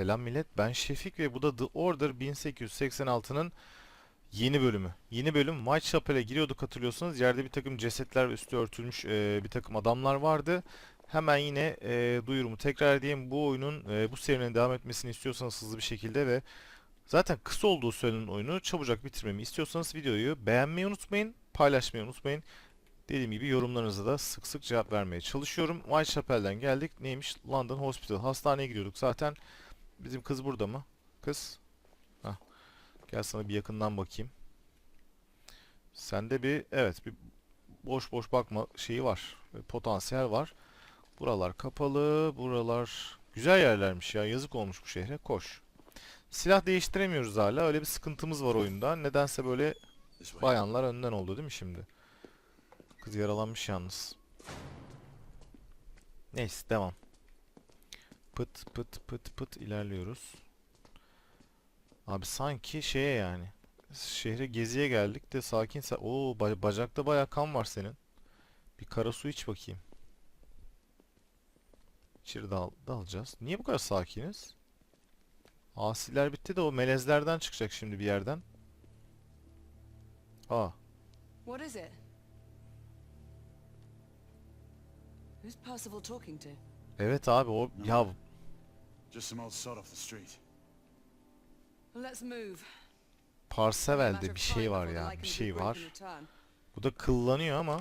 Selam millet. Ben Şefik ve bu da The Order 1886'nın yeni bölümü. Yeni bölüm Whitechapel'e giriyorduk hatırlıyorsanız. Yerde bir takım cesetler üstü örtülmüş e, bir takım adamlar vardı. Hemen yine e, duyurumu tekrar edeyim. Bu oyunun e, bu serinin devam etmesini istiyorsanız hızlı bir şekilde ve zaten kısa olduğu söylenen oyunu çabucak bitirmemi istiyorsanız videoyu beğenmeyi unutmayın, paylaşmayı unutmayın. Dediğim gibi yorumlarınıza da sık sık cevap vermeye çalışıyorum. Whitechapel'den geldik. Neymiş? London Hospital. Hastaneye gidiyorduk zaten. Bizim kız burada mı? Kız. Hah. Gel sana bir yakından bakayım. Sende bir evet bir boş boş bakma şeyi var. Bir Potansiyel var. Buralar kapalı. Buralar güzel yerlermiş ya. Yazık olmuş bu şehre. Koş. Silah değiştiremiyoruz hala. Öyle bir sıkıntımız var oyunda. Nedense böyle bayanlar önden oldu değil mi şimdi? Kız yaralanmış yalnız. Neyse devam. Pıt pıt pıt pıt ilerliyoruz. Abi sanki şeye yani. Şehre geziye geldik de sakin sa Oo ba- bacakta bayağı kan var senin. Bir kara su iç bakayım. İçeri dal dalacağız. Niye bu kadar sakiniz? Asiler bitti de o melezlerden çıkacak şimdi bir yerden. Aa. What is it? Who's Percival talking to? Evet abi o ya Just some old sod off the street. Let's move. Parseval'de bir şey var ya bir şey var. Bu da kıllanıyor ama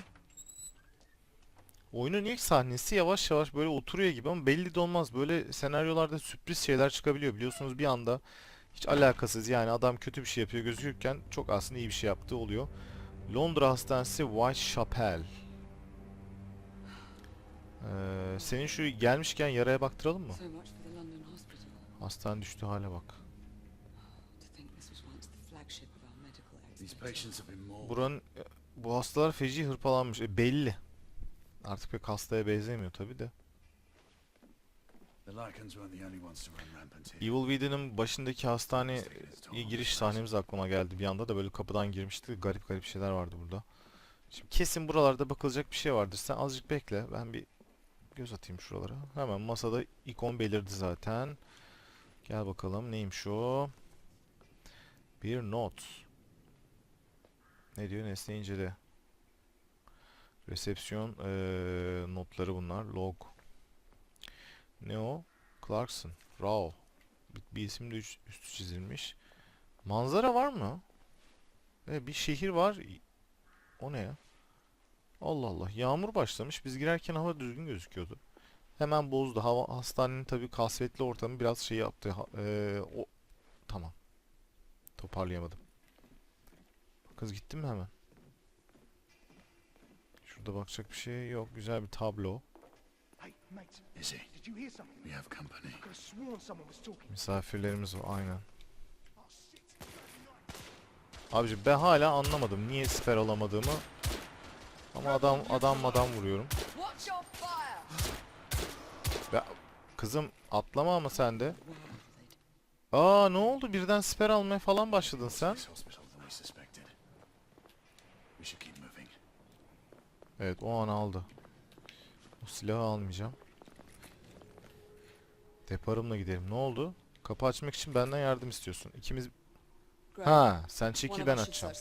oyunun ilk sahnesi yavaş yavaş böyle oturuyor gibi ama belli de olmaz. Böyle senaryolarda sürpriz şeyler çıkabiliyor biliyorsunuz bir anda hiç alakasız yani adam kötü bir şey yapıyor gözükürken çok aslında iyi bir şey yaptığı oluyor. Londra Hastanesi Whitechapel. Ee, senin şu gelmişken yaraya baktıralım mı? So much for the London hospital. Hastane düştü hale bak. Buranın bu hastalar feci hırpalanmış. E, belli. Artık pek hastaya benzemiyor tabi de. Evil Within'in başındaki hastaneye giriş sahnemiz aklıma geldi bir anda da böyle kapıdan girmişti. Garip garip şeyler vardı burada. Şimdi kesin buralarda bakılacak bir şey vardır. Sen azıcık bekle. Ben bir göz atayım şuralara. Hemen masada ikon belirdi zaten. Gel bakalım neymiş o? Bir not. Ne diyor? Nesne incele. Resepsiyon eee, notları bunlar. Log. Ne o? Clarkson. Rao. Bir, bir isim de üstü çizilmiş. Manzara var mı? Evet, bir şehir var. O ne ya? Allah Allah. Yağmur başlamış. Biz girerken hava düzgün gözüküyordu. Hemen bozdu. Hava hastanenin tabii kasvetli ortamı biraz şey yaptı. Ha- eee, o tamam. Toparlayamadım. Kız gitti mi hemen? Şurada bakacak bir şey yok. Güzel bir tablo. Misafirlerimiz var aynen. Oh. Abici ben hala anlamadım niye siper alamadığımı. Ama adam adam adam vuruyorum. Kızım atlama ama sen de. Aa ne oldu birden siper almaya falan başladın sen. Evet o an aldı. O silahı almayacağım. Deparımla gidelim. Ne oldu? Kapı açmak için benden yardım istiyorsun. İkimiz... Ha sen çekil ben açacağım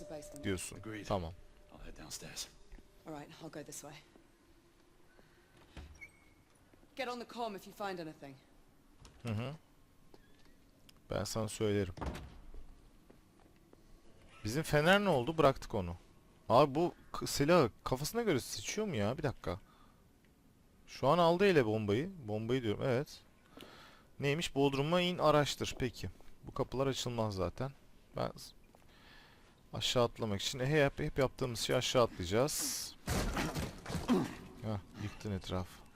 diyorsun. Tamam. I'll head downstairs. All right, I'll go this way. Get on the comm if you find anything. Hı hı. Ben sana söylerim. Bizim fener ne oldu? Bıraktık onu. Abi bu silahı kafasına göre sıçıyor mu ya? Bir dakika. Şu an aldı ele bombayı. Bombayı diyorum. Evet. Neymiş? Bodrum'a in araştır. Peki. Bu kapılar açılmaz zaten. Ben aşağı atlamak için e, hep, hep yaptığımız şey aşağı atlayacağız. Hah, yıktın etrafı.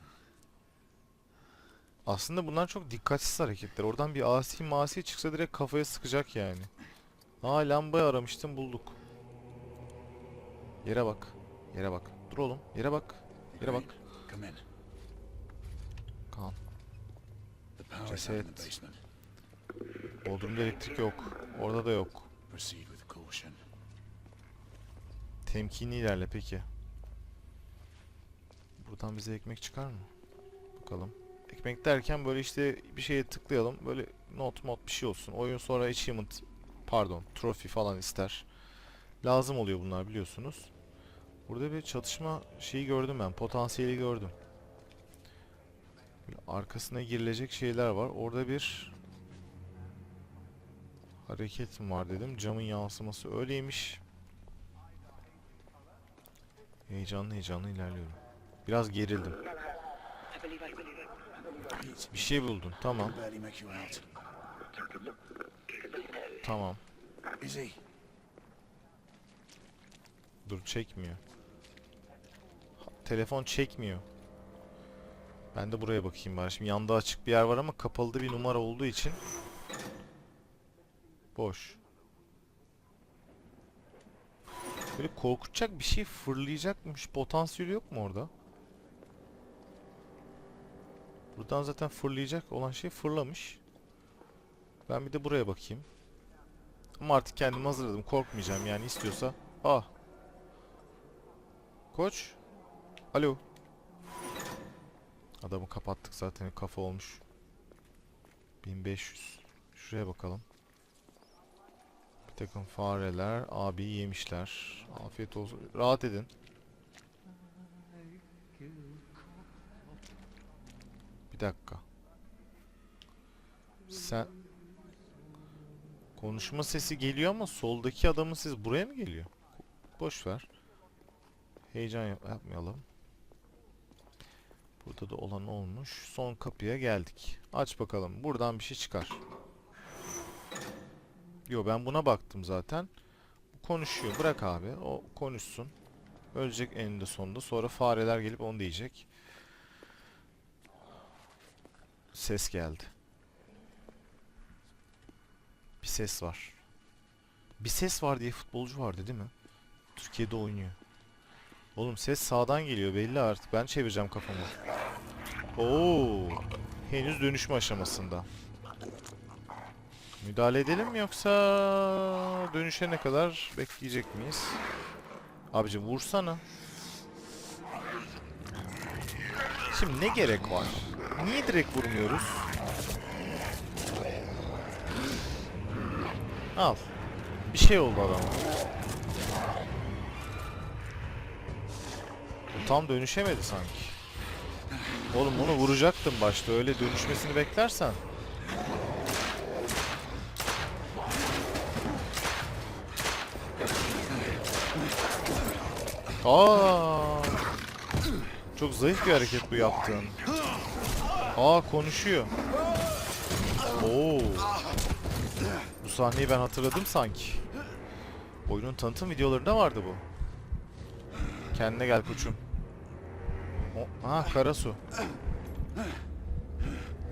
Aslında bunlar çok dikkatsiz hareketler. Oradan bir asi masi çıksa direkt kafaya sıkacak yani. Aa lambayı aramıştım bulduk. Yere bak. Yere bak. Dur oğlum. Yere bak. Yere bak. Kan. Ceset. Bodrum'da elektrik yok. Orada da yok. Temkinli ilerle peki. Buradan bize ekmek çıkar mı? Bakalım. Ekmek derken böyle işte bir şeye tıklayalım. Böyle not mod bir şey olsun. Oyun sonra achievement pardon trophy falan ister. Lazım oluyor bunlar biliyorsunuz. Burada bir çatışma şeyi gördüm ben. Potansiyeli gördüm. Böyle arkasına girilecek şeyler var. Orada bir hareket mi var dedim. Camın yansıması öyleymiş. Heyecanlı heyecanlı ilerliyorum. Biraz gerildim. Bir şey buldun. Tamam. Tamam. Dur çekmiyor. Telefon çekmiyor. Ben de buraya bakayım bari. Şimdi yanda açık bir yer var ama kapalı bir numara olduğu için boş. Böyle korkutacak bir şey fırlayacakmış potansiyeli yok mu orada? Buradan zaten fırlayacak olan şey fırlamış. Ben bir de buraya bakayım. Ama artık kendimi hazırladım. Korkmayacağım yani istiyorsa. Ah. Koç. Alo. Adamı kapattık zaten kafa olmuş. 1500. Şuraya bakalım. Bir takım fareler abi yemişler. Afiyet olsun. Rahat edin. Bir dakika. Sen konuşma sesi geliyor ama soldaki adamın sesi buraya mı geliyor? Boş ver. Heyecan yap- yapmayalım. Burada da olan olmuş. Son kapıya geldik. Aç bakalım. Buradan bir şey çıkar. Yo ben buna baktım zaten. Konuşuyor. Bırak abi. O konuşsun. Ölecek eninde sonunda. Sonra fareler gelip onu diyecek. Ses geldi. Bir ses var. Bir ses var diye futbolcu vardı değil mi? Türkiye'de oynuyor. Oğlum ses sağdan geliyor belli artık. Ben çevireceğim kafamı. Oo, henüz dönüşme aşamasında. Müdahale edelim mi yoksa dönüşene kadar bekleyecek miyiz? Abicim vursana. Şimdi ne gerek var? Niye direkt vurmuyoruz? Al. Bir şey oldu adama. Tam dönüşemedi sanki. Oğlum onu vuracaktım başta. Öyle dönüşmesini beklersen. Aa! Çok zayıf bir hareket bu yaptığın. Aa konuşuyor. Oo. Bu sahneyi ben hatırladım sanki. Oyunun tanıtım videolarında vardı bu. Kendine gel koçum. O, ha Karasu.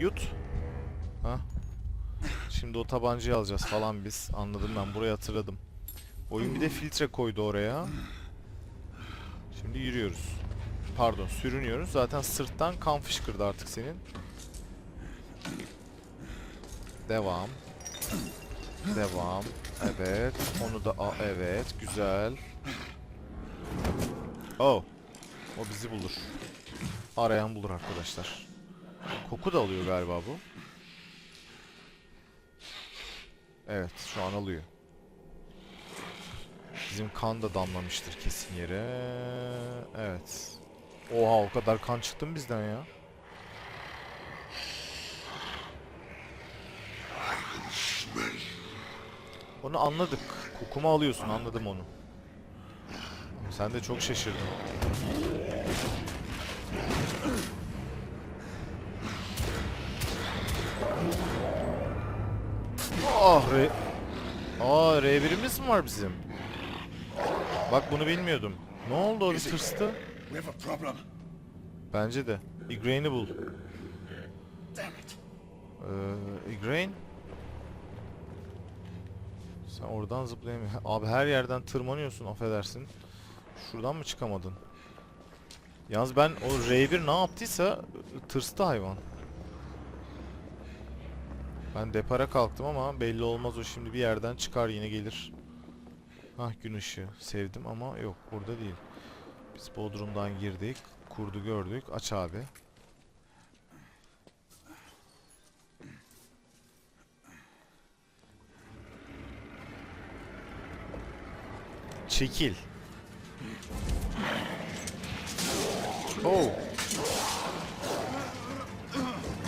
Yut. Ha. Şimdi o tabancayı alacağız falan biz. Anladım ben burayı hatırladım. Oyun bir de filtre koydu oraya. Şimdi yürüyoruz. Pardon sürünüyoruz. Zaten sırttan kan fışkırdı artık senin. Devam. Devam. Evet. Onu da al. Evet. Güzel. Oh. O bizi bulur. Arayan bulur arkadaşlar. Koku da alıyor galiba bu. Evet şu an alıyor. Bizim kan da damlamıştır kesin yere. Evet. Oha o kadar kan çıktı mı bizden ya? Onu anladık. Kokumu alıyorsun anladım onu. Sen de çok şaşırdın. Ah re... Aa R1'imiz mi var bizim? Bak bunu bilmiyordum. Ne oldu o bir tırstı? We have a problem. Bence de. Igrane'i bul. Damn it. Ee, Igraine? Sen oradan zıplayamıyorsun. Abi her yerden tırmanıyorsun affedersin. Şuradan mı çıkamadın? Yalnız ben o R1 ne yaptıysa tırstı hayvan. Ben depara kalktım ama belli olmaz o şimdi bir yerden çıkar yine gelir. Hah gün ışığı sevdim ama yok burada değil. Biz Bodrum'dan girdik. Kurdu gördük. Aç abi. Çekil. Oh.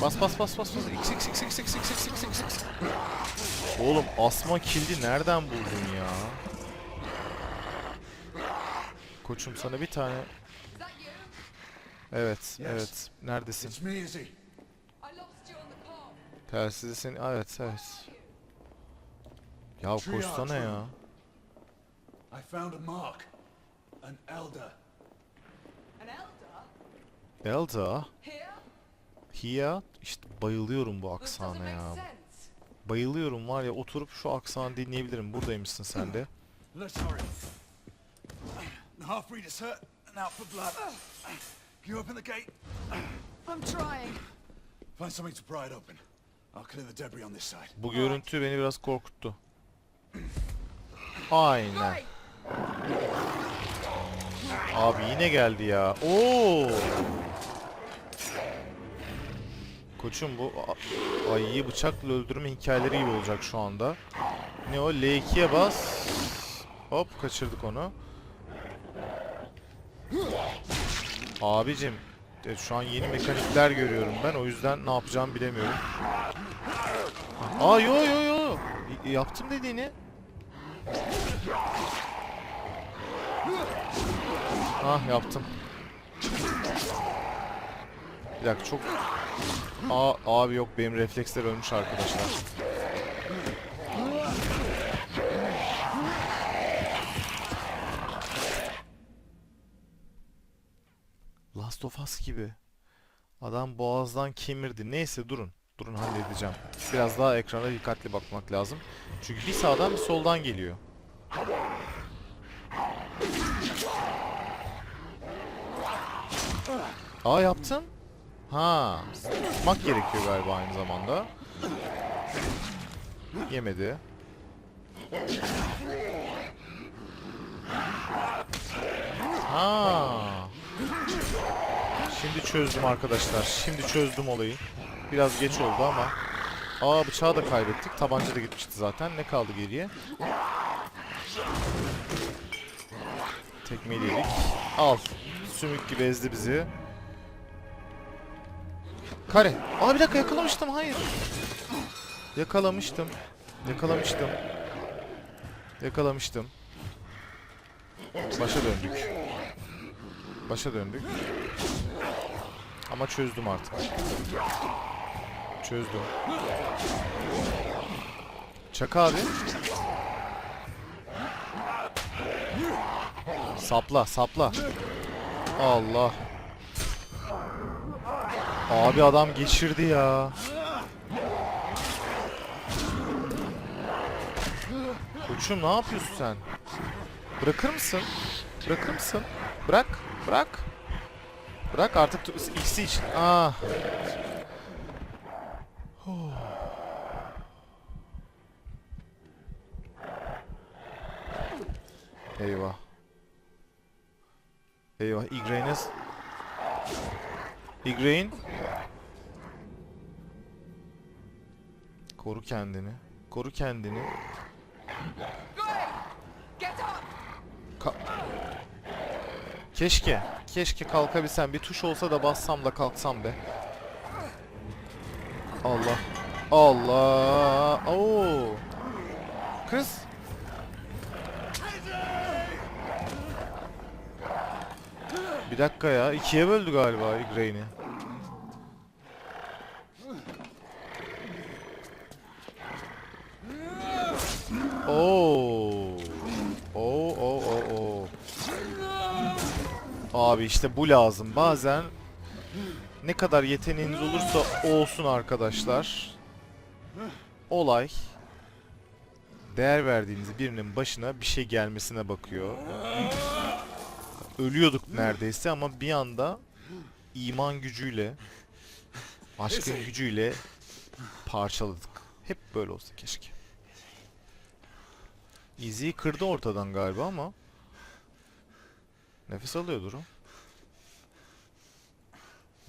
Bas bas bas bas bas. X x x x x x x x x. Oğlum asma kildi nereden buldun ya? Koçum sana bir tane. Evet, evet. Neredesin? Telsizi seni... Evet, evet. Ya koşsana ya. I found a mark. An elder. An elder? Delta. Here? Here. İşte bayılıyorum bu aksana ya. Bayılıyorum var ya oturup şu aksanı dinleyebilirim. Buradaymışsın sen de. The half-breed is hurt and out for blood. Can you open the gate? I'm trying. Find something to pry it open. I'll clear the debris on this side. Bu görüntü beni biraz korkuttu. Aynen. Abi yine geldi ya. Oo. Koçum bu ayıyı bıçakla öldürme hikayeleri gibi olacak şu anda. Ne o? L2'ye bas. Hop kaçırdık onu. Abicim evet, şu an yeni mekanikler görüyorum ben. O yüzden ne yapacağımı bilemiyorum. Aa yo yo yo. Y- Yaptım dediğini. Ah yaptım. Bir dakika çok... Aa, abi yok benim refleksler ölmüş arkadaşlar. Last of Us gibi. Adam boğazdan kemirdi. Neyse durun. Durun halledeceğim. Biraz daha ekrana dikkatli bakmak lazım. Çünkü bir sağdan bir soldan geliyor. Aa yaptın. Ha, tutmak gerekiyor galiba aynı zamanda. Yemedi. Ha. Şimdi çözdüm arkadaşlar. Şimdi çözdüm olayı. Biraz geç oldu ama. Aa bıçağı da kaybettik. Tabanca da gitmişti zaten. Ne kaldı geriye? Tekmeleyedik. Al. Sümük gibi ezdi bizi. Kare. Aa bir dakika yakalamıştım. Hayır. Yakalamıştım. Yakalamıştım. Yakalamıştım. Başa döndük. Başa döndük. Ama çözdüm artık. Çözdüm. Çak abi. Sapla, sapla. Allah. Abi adam geçirdi ya. Koçum ne yapıyorsun sen? Bırakır mısın? Bırakır mısın? Bırak, bırak. Bırak artık ikisi için. Ah. Eyvah. Eyvah. Igraines. Igraine. Koru kendini. Koru kendini. Ka- keşke. Keşke kalkabilsem. Bir tuş olsa da bassam da kalksam be. Allah. Allah. Oo. Kız. Bir dakika ya. ikiye böldü galiba Igraine'i. Oo. Oo oo oo oo. Abi işte bu lazım. Bazen ne kadar yeteneğiniz olursa olsun arkadaşlar. Olay değer verdiğiniz birinin başına bir şey gelmesine bakıyor. Ölüyorduk neredeyse ama bir anda iman gücüyle aşkın gücüyle parçaladık. Hep böyle olsa keşke. Easy'yi kırdı ortadan galiba ama Nefes alıyordur o.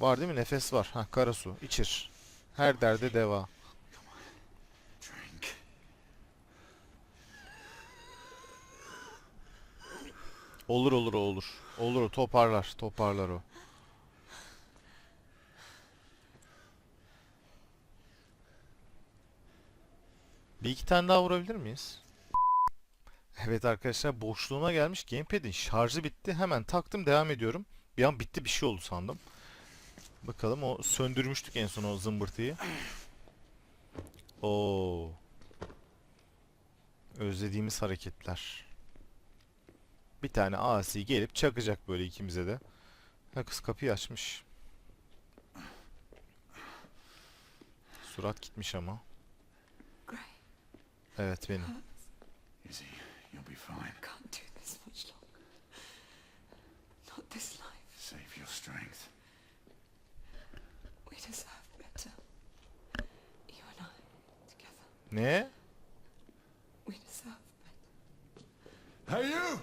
Var değil mi? Nefes var. Ha karasu. içir. Her derde deva. Olur olur o olur. Olur o toparlar. Toparlar o. Bir iki tane daha vurabilir miyiz? Evet arkadaşlar boşluğuna gelmiş gamepad'in şarjı bitti. Hemen taktım devam ediyorum. Bir an bitti bir şey oldu sandım. Bakalım o söndürmüştük en son o zımbırtıyı. Oo. Özlediğimiz hareketler. Bir tane asi gelip çakacak böyle ikimize de. Ha kız kapıyı açmış. Surat gitmiş ama. Evet benim. Izzy, you'll be fine. can't do this much longer. Not this life. Save your strength. We deserve better. You and I, together. Ne? We deserve better. Hey, you!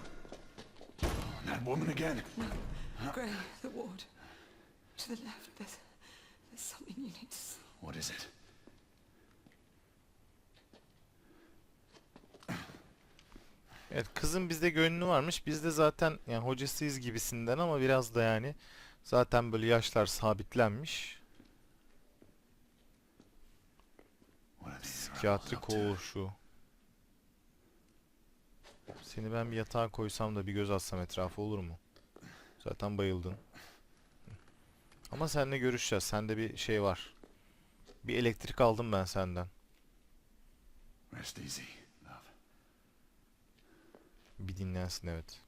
That woman again. Gray, the ward. To the left, there's, there's something you need to see. What is it? Evet kızın bizde gönlü varmış. Biz de zaten yani hocasıyız gibisinden ama biraz da yani zaten böyle yaşlar sabitlenmiş. What are these Psikiyatri koğuşu. Seni ben bir yatağa koysam da bir göz atsam etrafa olur mu? Zaten bayıldın. Ama seninle görüşeceğiz. Sende bir şey var. Bir elektrik aldım ben senden. Rest easy, love. Bir dinlensin evet.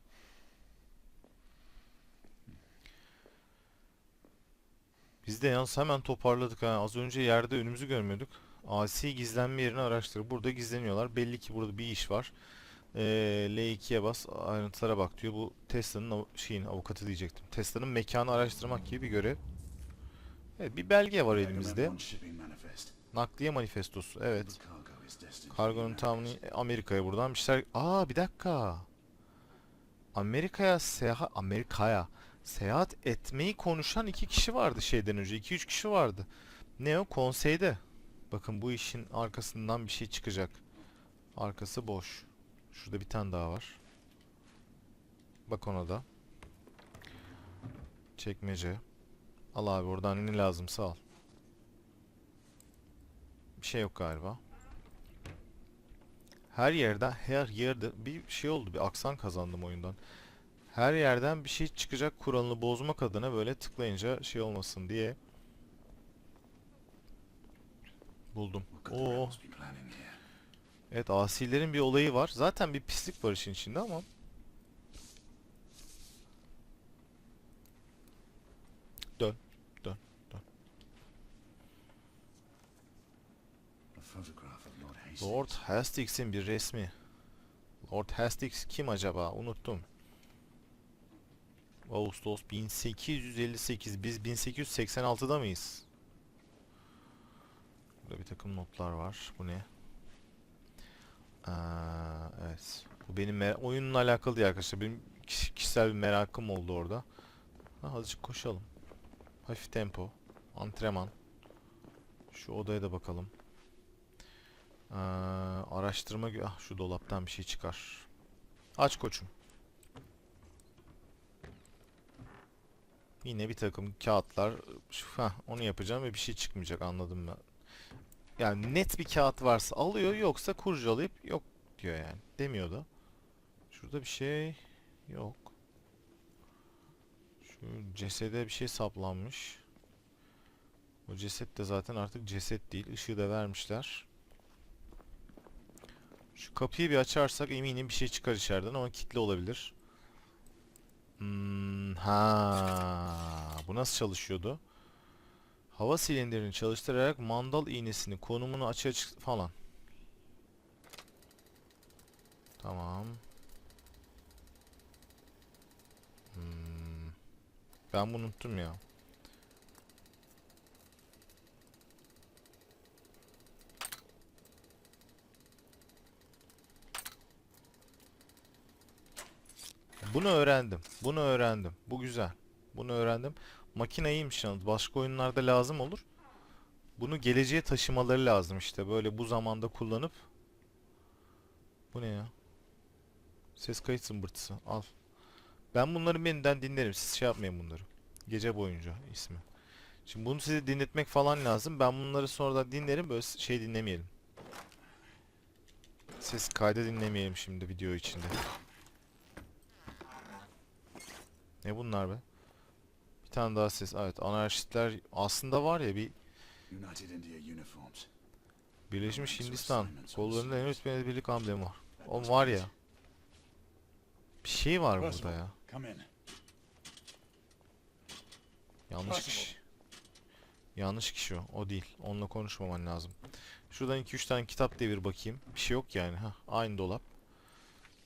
Biz de yalnız hemen toparladık ha. Az önce yerde önümüzü görmüyorduk. Asi gizlenme yerini araştır. Burada gizleniyorlar. Belli ki burada bir iş var. Ee, L2'ye bas ayrıntılara bak diyor. Bu Tesla'nın av- şeyin avukatı diyecektim. Tesla'nın mekanı araştırmak gibi bir görev. Evet bir belge var elimizde. Nakliye manifestosu. Evet. Kargonun tamamını. Amerika'ya buradan bir şeyler... Aa bir dakika. Amerika'ya seyahat... Amerika'ya seyahat etmeyi konuşan iki kişi vardı şeyden önce. 2-3 kişi vardı. Ne o? Konseyde. Bakın bu işin arkasından bir şey çıkacak. Arkası boş. Şurada bir tane daha var. Bak ona da. Çekmece. Al abi oradan ne lazımsa al. Bir şey yok galiba. Her yerden her yerde bir şey oldu bir aksan kazandım oyundan. Her yerden bir şey çıkacak kuralını bozmak adına böyle tıklayınca şey olmasın diye buldum. Oo. Evet asilerin bir olayı var. Zaten bir pislik var işin içinde ama dön. Lord Hastings. Lord Hastings'in bir resmi. Lord Hastings kim acaba? Unuttum. Ağustos 1858. Biz 1886'da mıyız? Burada bir takım notlar var. Bu ne? Aa, evet. Bu benim oyunla alakalı değil arkadaşlar. Benim kiş- kişisel bir merakım oldu orada. Ha, azıcık koşalım. Hafif tempo. Antrenman. Şu odaya da bakalım. Ee, araştırma ah şu dolaptan bir şey çıkar. Aç koçum. Yine bir takım kağıtlar. Heh, onu yapacağım ve bir şey çıkmayacak anladım ben. Yani net bir kağıt varsa alıyor yoksa kurcalayıp yok diyor yani. Demiyor da. Şurada bir şey yok. Şu cesede bir şey saplanmış. O ceset de zaten artık ceset değil. Işığı da vermişler. Şu kapıyı bir açarsak eminim bir şey çıkar içeriden ama kilitli olabilir. Hmm, ha, bu nasıl çalışıyordu? Hava silindirini çalıştırarak mandal iğnesini konumunu açığa çık falan. Tamam. Hmm, ben bunu unuttum ya. Bunu öğrendim. Bunu öğrendim. Bu güzel. Bunu öğrendim. Makine iyiymiş yalnız. Başka oyunlarda lazım olur. Bunu geleceğe taşımaları lazım işte. Böyle bu zamanda kullanıp. Bu ne ya? Ses kayıt zımbırtısı. Al. Ben bunları yeniden dinlerim. Siz şey yapmayın bunları. Gece boyunca ismi. Şimdi bunu size dinletmek falan lazım. Ben bunları sonradan dinlerim. Böyle şey dinlemeyelim. Ses kaydı dinlemeyelim şimdi video içinde. Ne bunlar be? Tane daha ses. Evet anarşistler aslında var ya bir. Birleşmiş Hindistan kollarında en üst birlik amblemi var. O var ya. Bir şey var burada ya. Yanlış kişi. Yanlış kişi o. O değil. Onunla konuşmaman lazım. Şuradan 2-3 tane kitap devir bakayım. Bir şey yok yani. Hah, aynı dolap.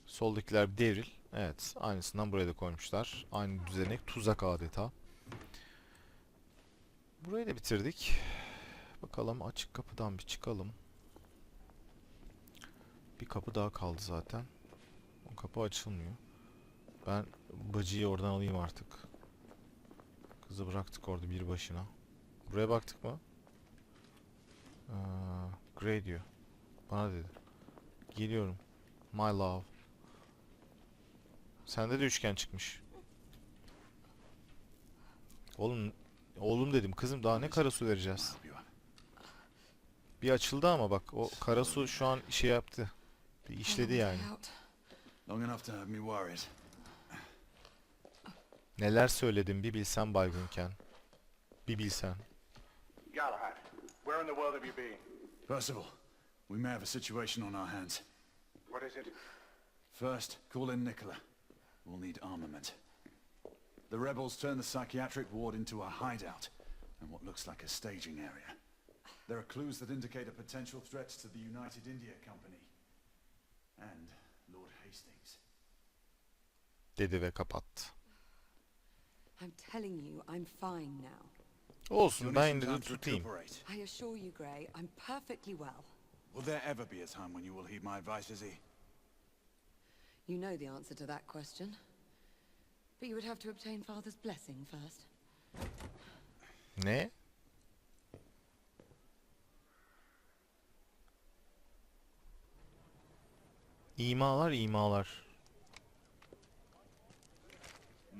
Soldakiler bir devril. Evet. Aynısından buraya da koymuşlar. Aynı düzenek. Tuzak adeta. Burayı da bitirdik. Bakalım açık kapıdan bir çıkalım. Bir kapı daha kaldı zaten. O kapı açılmıyor. Ben bacıyı oradan alayım artık. Kızı bıraktık orada bir başına. Buraya baktık mı? Aa, Grey diyor. Bana dedi. Geliyorum. My love. Sende de üçgen çıkmış. Oğlum oğlum dedim kızım daha ne kara su vereceğiz? Bir açıldı ama bak o kara su şu an şey yaptı. Bir işledi yani. Neler söyledim bir bilsen baygınken. Bir bilsen. Galahad, where in the world have you been? Percival, we may have a situation on our hands. What is it? First, call in Nicola. We'll need armament. The rebels turned the psychiatric ward into a hideout and what looks like a staging area. There are clues that indicate a potential threat to the United India Company and Lord Hastings. Dedi ve kapattı. I'm telling you, I'm fine now. Olsun You'll ben need yine de to tutayım. recuperate. I assure you, Gray, I'm perfectly well. Will there ever be a time when you will heed my advice, Izzy? You know the answer to that question. But you would have to obtain Father's blessing first. Ne? İmalar imalar.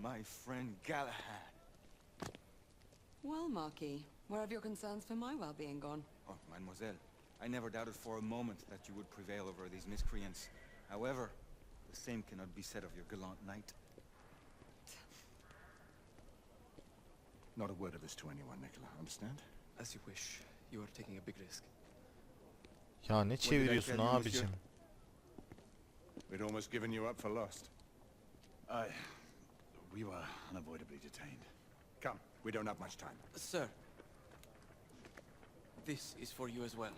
My friend Galahad. Well, Marquis, where have your concerns for my well-being gone? Oh, mademoiselle, I never doubted for a moment that you would prevail over these miscreants. However, the same cannot be said of your gallant knight. Not a word of this to anyone, Nicola, understand? As you wish. You are taking a big risk. Ya ne çeviriyorsun abicim? We'd almost given you up for lost. I... We were unavoidably detained. Come, we don't have much time. Sir, this is for you as well.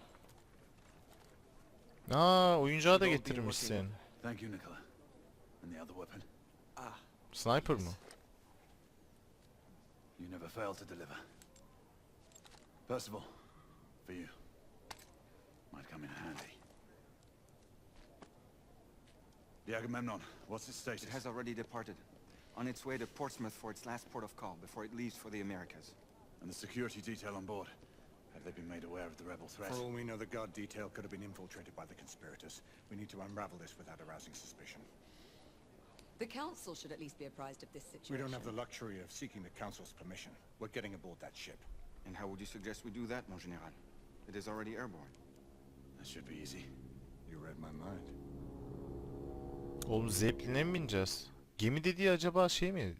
Aa oyuncağı da getirmişsin. Thank you, Nicola. And the other weapon? Ah, Sniper mı? You never fail to deliver. Percival, for you. Might come in handy. The Agamemnon, what's its status? It has already departed. On its way to Portsmouth for its last port of call before it leaves for the Americas. And the security detail on board? Have they been made aware of the rebel threat? For all we know, the guard detail could have been infiltrated by the conspirators. We need to unravel this without arousing suspicion. The Council should at least be apprised of this situation. We don't have the luxury of seeking the Council's permission. We're getting aboard that ship. And how would you suggest we do that, mon général? It is already airborne. That should be easy. You read my mind. Oğlum Zeppelin'e mi bineceğiz? Gemi dediği acaba şey mi?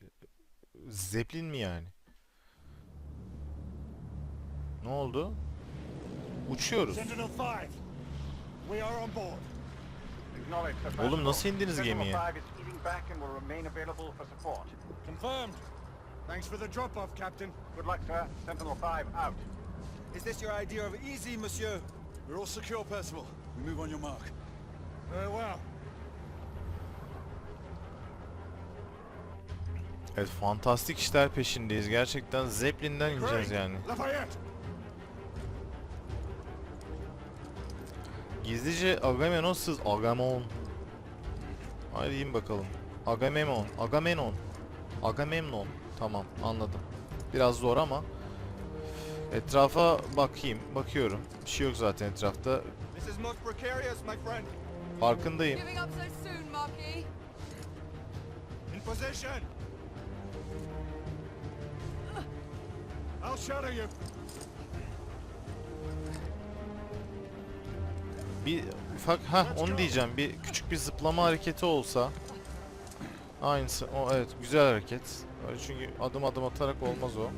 Zeppelin mi yani? Ne oldu? Uçuyoruz. Sentinel-5, we are on board. Acknowledge, Sir Oğlum nasıl indiniz gemiye? 5 is eating back and will remain available for support. Confirmed. Thanks for the drop-off, Captain. Good luck, sir. Sentinel 5 out. Is this your idea of easy, monsieur? We're all secure, Percival. We move on your mark. Very well. Evet fantastik işler peşindeyiz. Gerçekten Zeppelin'den ineceğiz yani. Gizlice Agamemnon sız Agamon. Haydi in bakalım. Agamemnon, Agamenon. Agamemnon. Tamam anladım. Biraz zor ama etrafa bakayım. Bakıyorum. Bir şey yok zaten etrafta. Farkındayım. I'll shadow you. Bir ufak ha onu diyeceğim. Bir küçük bir zıplama hareketi olsa. Aynısı. O evet güzel hareket. Çünkü adım adım atarak olmaz o.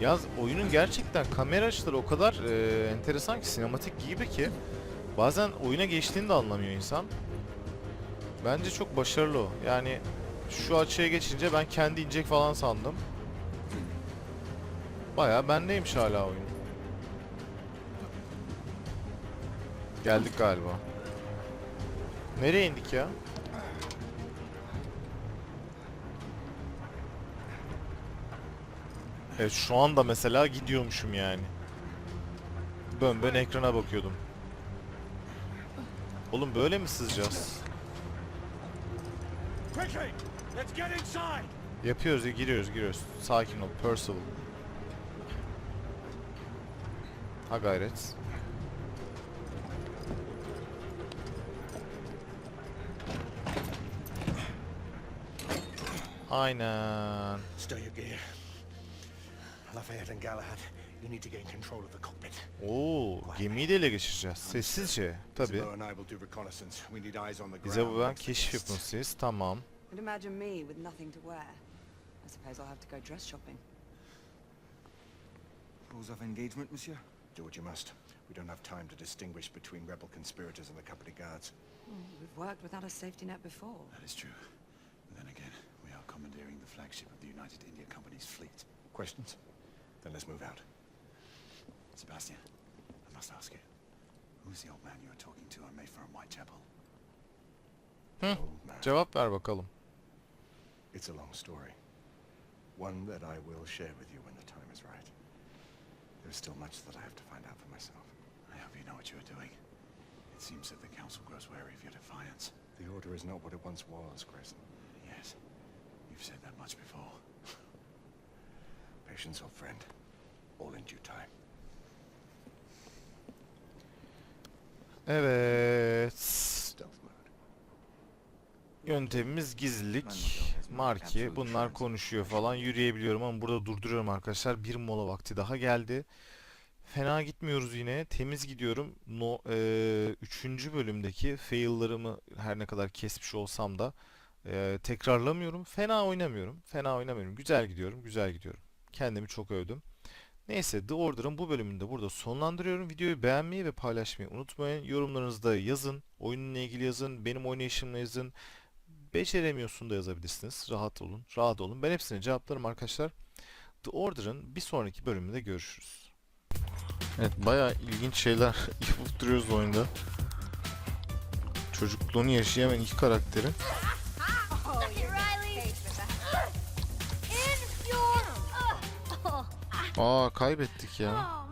Yaz oyunun gerçekten kamera açıları o kadar e, enteresan ki sinematik gibi ki bazen oyuna geçtiğini de anlamıyor insan. Bence çok başarılı o. Yani şu açıya geçince ben kendi inecek falan sandım. Bayağı bendeymiş hala oyun. Geldik galiba. Nereye indik ya? Evet şu anda mesela gidiyormuşum yani. Bön bön ekrana bakıyordum. Oğlum böyle mi sızacağız? Yapıyoruz ya giriyoruz giriyoruz. Sakin ol Percival. Ha gayret. Cockpit. Oo, gemiyi de ele geçireceğiz. Sessizce. Tabi. Isabeau and I will do reconnaissance. We need eyes on the ground. Bize bu ben once the keşif guests- yapın siz. Tamam. And imagine me with nothing to wear. I suppose I'll have to go dress shopping. Rules of engagement, monsieur? Do what you must. We don't have time to distinguish between rebel conspirators and the company guards. Hmm, we've worked without a safety net before. That is true. But then again, we are commandeering the flagship of the United India Company's fleet. Questions? Then let's move out. Sebastian, I must ask you, who's the old man you were talking to on Mayfair and Whitechapel? Hmm? Hı. Man. Cevap ver bakalım. It's a long story. One that I will share with you when the time is right. There's still much that I have to find out for myself. I hope you know what you are doing. It seems that the Council grows wary of your defiance. The Order is not what it once was, Grayson. Yes, you've said that much before. Patience, old friend. All in due time. Evet. Yöntemimiz gizlilik, marki, bunlar konuşuyor falan. Yürüyebiliyorum ama burada durduruyorum arkadaşlar. Bir mola vakti daha geldi. Fena gitmiyoruz yine. Temiz gidiyorum. No, eee, üçüncü bölümdeki fail'larımı her ne kadar kesmiş olsam da eee, tekrarlamıyorum. Fena oynamıyorum. Fena oynamıyorum. Güzel gidiyorum. Güzel gidiyorum. Kendimi çok övdüm. Neyse The Order'ın bu bölümünde burada sonlandırıyorum. Videoyu beğenmeyi ve paylaşmayı unutmayın. Yorumlarınızı da yazın. Oyunla ilgili yazın. Benim oynayışımla yazın. Beceremiyorsun da yazabilirsiniz. Rahat olun. Rahat olun. Ben hepsine cevaplarım arkadaşlar. The Order'ın bir sonraki bölümünde görüşürüz. Evet bayağı ilginç şeyler yapıp duruyoruz oyunda. Çocukluğunu yaşayan iki karakterin. Oh, you're Riley. Aa kaybettik ya.